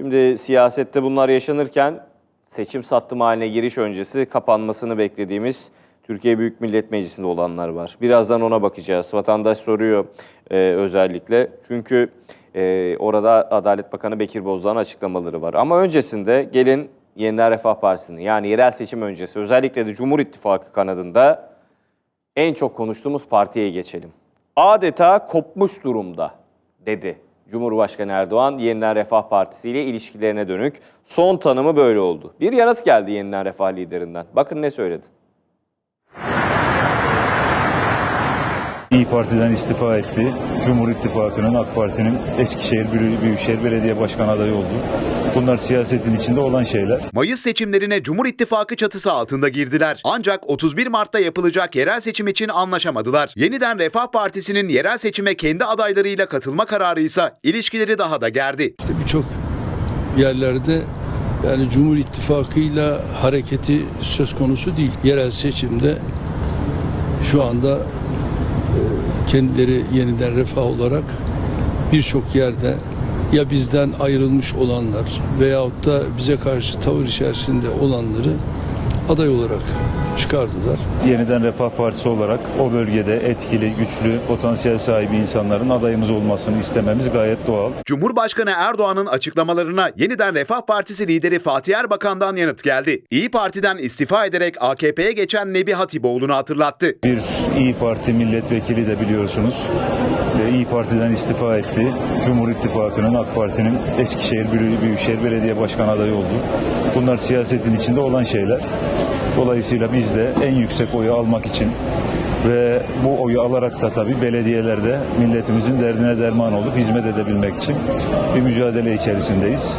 Şimdi siyasette bunlar yaşanırken seçim sattım haline giriş öncesi kapanmasını beklediğimiz Türkiye Büyük Millet Meclisi'nde olanlar var. Birazdan ona bakacağız. Vatandaş soruyor e, özellikle. Çünkü e, orada Adalet Bakanı Bekir Bozdağ'ın açıklamaları var. Ama öncesinde gelin Yeniden Refah Partisi'nin yani yerel seçim öncesi özellikle de Cumhur İttifakı kanadında en çok konuştuğumuz partiye geçelim. Adeta kopmuş durumda dedi Cumhurbaşkanı Erdoğan Yeniden Refah Partisi ile ilişkilerine dönük son tanımı böyle oldu. Bir yanıt geldi Yeniden Refah liderinden. Bakın ne söyledi. İyi Parti'den istifa etti. Cumhur İttifakı'nın AK Parti'nin Eskişehir Büyü- Büyükşehir Belediye Başkanı adayı oldu. Bunlar siyasetin içinde olan şeyler. Mayıs seçimlerine Cumhur İttifakı çatısı altında girdiler. Ancak 31 Mart'ta yapılacak yerel seçim için anlaşamadılar. Yeniden Refah Partisi'nin yerel seçime kendi adaylarıyla katılma kararı ise ilişkileri daha da gerdi. İşte birçok yerlerde yani Cumhur İttifakı'yla hareketi söz konusu değil. Yerel seçimde şu anda e, kendileri yeniden refah olarak birçok yerde ya bizden ayrılmış olanlar veyahut da bize karşı tavır içerisinde olanları aday olarak çıkardılar. Yeniden Refah Partisi olarak o bölgede etkili, güçlü, potansiyel sahibi insanların adayımız olmasını istememiz gayet doğal. Cumhurbaşkanı Erdoğan'ın açıklamalarına Yeniden Refah Partisi lideri Fatih Erbakan'dan yanıt geldi. İyi Parti'den istifa ederek AKP'ye geçen Nebi Hatipoğlu'nu hatırlattı. Bir İyi Parti milletvekili de biliyorsunuz. İyi Parti'den istifa etti. Cumhur İttifakı'nın AK Parti'nin Eskişehir Büyü- Büyükşehir Belediye Başkanı adayı oldu. Bunlar siyasetin içinde olan şeyler. Dolayısıyla biz de en yüksek oyu almak için ve bu oyu alarak da tabii belediyelerde milletimizin derdine derman olup hizmet edebilmek için bir mücadele içerisindeyiz.